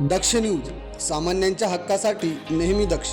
दक्ष news सामान्यांच्या हक्कासाठी नेहमी दक्ष.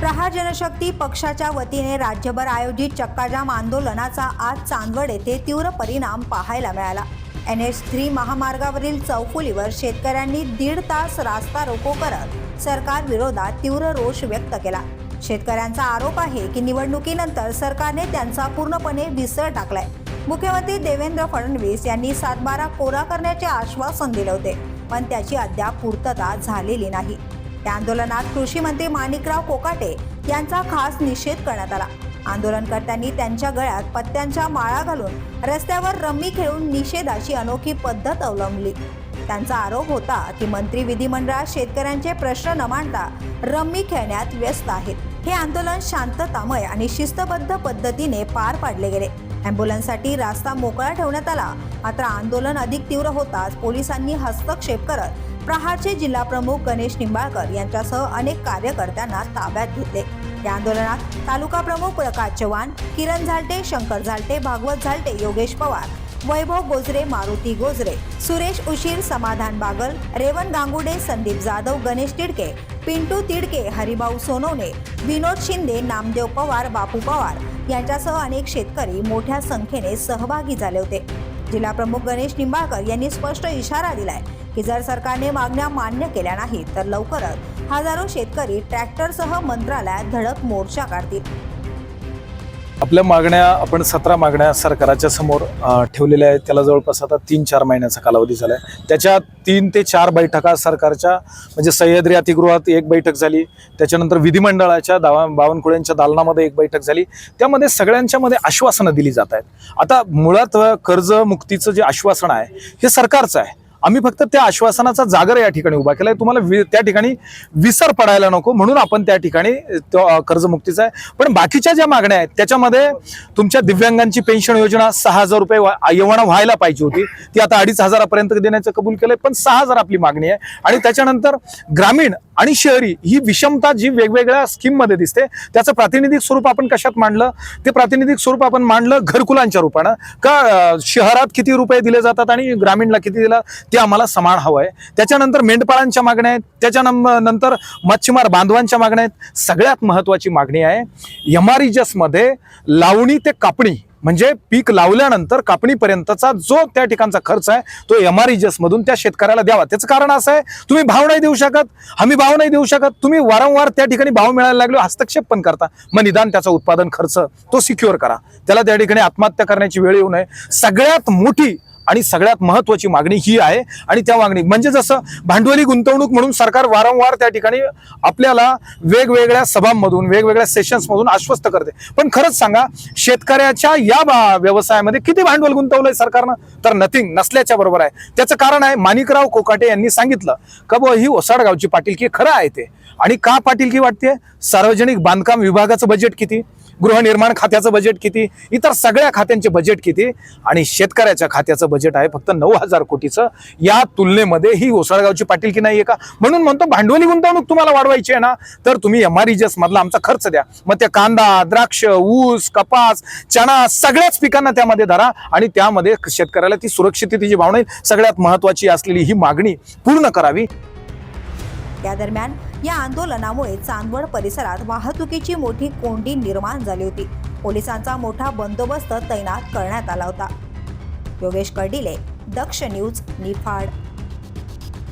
प्रहार जनशक्ती पक्षाच्या वतीने राज्यभर आयोजित चक्काजाम आंदोलनाचा आज चांदवड येथे तीव्र परिणाम पाहायला मिळाला. एन एच थ्री महामार्गावरील चौफुलीवर शेतकऱ्यांनी दीड तास रास्ता रोको करत सरकार विरोधात तीव्र रोष व्यक्त केला. शेतकऱ्यांचा आरोप आहे की निवडणुकीनंतर सरकारने त्यांचा पूर्णपणे विसर टाकलाय. मुख्यमंत्री देवेंद्र फडणवीस यांनी सातबारा कोरा करण्याचे आश्वासन दिले होते पण त्याची अद्याप पूर्तता झालेली नाही. या आंदोलनात कृषी मंत्री माणिकराव कोकाटे यांचा खास निषेध करण्यात आला. आंदोलनकर्त्यांनी त्यांच्या गळ्यात पत्त्यांच्या माळा घालून रस्त्यावर रम्मी खेळून निषेधाची अनोखी पद्धत अवलंबली. त्यांचा आरोप होता की मंत्री विधिमंडळात शेतकऱ्यांचे प्रश्न न मांडता रम्मी खेळण्यात व्यस्त आहेत. हे आंदोलन शांततामय आणि शिस्तबद्ध पद्धतीने पार पाडले गेले. अँब्युलन्ससाठी रास्ता मोकळा ठेवण्यात आला मात्र आंदोलन अधिक तीव्र होताच पोलिसांनी हस्तक्षेप करत प्रहारचे जिल्हाप्रमुख गणेश निंबाळकर यांच्यासह अनेक कार्यकर्त्यांना ताब्यात घेतले. या आंदोलनात तालुका प्रमुख प्रकाश चव्हाण किरण झालटे शंकर झालटे भागवत झालटे योगेश पवार वैभव गोजरे मारुती गोजरे सुरेश उशीर समाधान बागल रेवन गांगुडे संदीप जाधव गणेश तिडके पिंटू तिडके हरिभाऊ सोनवणे विनोद शिंदे नामदेव पवार बापू पवार यांच्यासह अनेक शेतकरी मोठ्या संख्येने सहभागी झाले होते. जिल्हा प्रमुख गणेश निंबाळकर यांनी स्पष्ट इशारा दिलाय की जर सरकारने मागण्या मान्य केल्या नाहीत तर लवकरच हजारो शेतकरी ट्रॅक्टरसह मंत्रालयात धडक मोर्चा काढतील. आपल्या मागण्या आपण सतरा मागण्या सरकाराच्या समोर ठेवलेल्या आहेत. त्याला जवळपास आता तीन चार महिन्याचा कालावधी झाला आहे त्याच्या तीन ते चार बैठका सरकारच्या म्हणजे सह्याद्री अतिगृहात एक बैठक झाली. त्याच्यानंतर विधिमंडळाच्या दावा बावनकुळ्यांच्या दालनामध्ये एक बैठक झाली. त्यामध्ये सगळ्यांच्या मध्ये आश्वासनं दिली जात आहेत. आता मुळात कर्जमुक्तीचं जे आश्वासन आहे हे सरकारचं आहे. आम्ही फक्त त्या आश्वासनाचा जागर या ठिकाणी उभा केलाय. तुम्हाला वि- त्या ठिकाणी विसर पडायला नको म्हणून आपण त्या ठिकाणी कर्जमुक्तीचा आहे. पण बाकीच्या ज्या मागण्या आहेत त्याच्यामध्ये तुमच्या दिव्यांगांची पेन्शन योजना सहा हजार रुपये वा- व्हायला पाहिजे होती. ती आता अडीच हजारापर्यंत देण्याचं कबूल केलंय पण सहा हजार आपली मागणी आहे. आणि त्याच्यानंतर ग्रामीण आणि शहरी ही विषमता जी वेगवेगळ्या स्कीममध्ये दिसते त्याचं प्रातिनिधिक स्वरूप आपण कशात मांडलं? ते प्रातिनिधिक स्वरूप आपण मांडलं घरकुलांच्या रूपानं. का शहरात किती रुपये दिले जातात आणि ग्रामीणला किती दिलं? ते आम्हाला समान हवं आहे. त्याच्यानंतर मेंढपाळांच्या मागण्या आहेत. त्याच्यानंतर मच्छीमार बांधवांच्या मागण्या आहेत. सगळ्यात महत्त्वाची मागणी आहे एम आरमध्ये लावणी ते कापणी. म्हणजे पीक लावल्यानंतर कापणीपर्यंतचा जो त्या ठिकाणचा खर्च आहे तो एम आर मधून त्या शेतकऱ्याला द्यावा. त्याचं कारण असं आहे तुम्ही भाव नाही देऊ शकत. हमी भाव नाही देऊ शकत. तुम्ही वारंवार त्या ठिकाणी भाव मिळायला लागलो हस्तक्षेप पण करता. मग निदान त्याचा उत्पादन खर्च तो सिक्युअर करा. त्याला त्या ठिकाणी आत्महत्या करण्याची वेळ येऊ नये. सगळ्यात मोठी आणि सगळ्यात महत्वाची मागणी ही आहे. आणि त्या मागणी म्हणजे जसं भांडवली गुंतवणूक म्हणून सरकार वारंवार त्या ठिकाणी आपल्याला वेगवेगळ्या सभांमधून वेगवेगळ्या सेशन्समधून आश्वस्त करते. पण खरंच सांगा शेतकऱ्याच्या या बा- व्यवसायामध्ये किती भांडवल गुंतवलंय सरकारनं? तर नथिंग नसल्याच्या बरोबर आहे. त्याचं कारण आहे माणिकराव कोकाटे यांनी सांगितलं का बुवा ही ओसाडगावची पाटीलकी खरं आहे ते? आणि का पाटीलकी वाटते? सार्वजनिक बांधकाम विभागाचं बजेट किती? गृहनिर्माण खात्याचं बजेट किती? इतर सगळ्या खात्यांचे बजेट किती? आणि शेतकऱ्याच्या खात्याचं बजेट आहे फक्त नऊ हजार कोटीचं. या तुलनेमध्ये ही ओसाळगावची नाही आहे का? म्हणून म्हणतो भांडवली गुंतवणूक तुम्हाला वाढवायची आहे ना तर तुम्ही एम आर मधला आमचा खर्च द्या. मग ते कांदा द्राक्ष ऊस कपास चणा सगळ्याच पिकांना त्यामध्ये धरा आणि त्यामध्ये शेतकऱ्याला ती सुरक्षिततेची भावना सगळ्यात महत्वाची असलेली ही मागणी पूर्ण करावी. त्या दरम्यान या आंदोलनामुळे चांदवड परिसरात वाहतुकीची मोठी कोंडी निर्माण झाली होती. पोलिसांचा मोठा बंदोबस्त तैनात करण्यात आला होता. योगेश कर्डिले दक्ष न्यूज निफाड.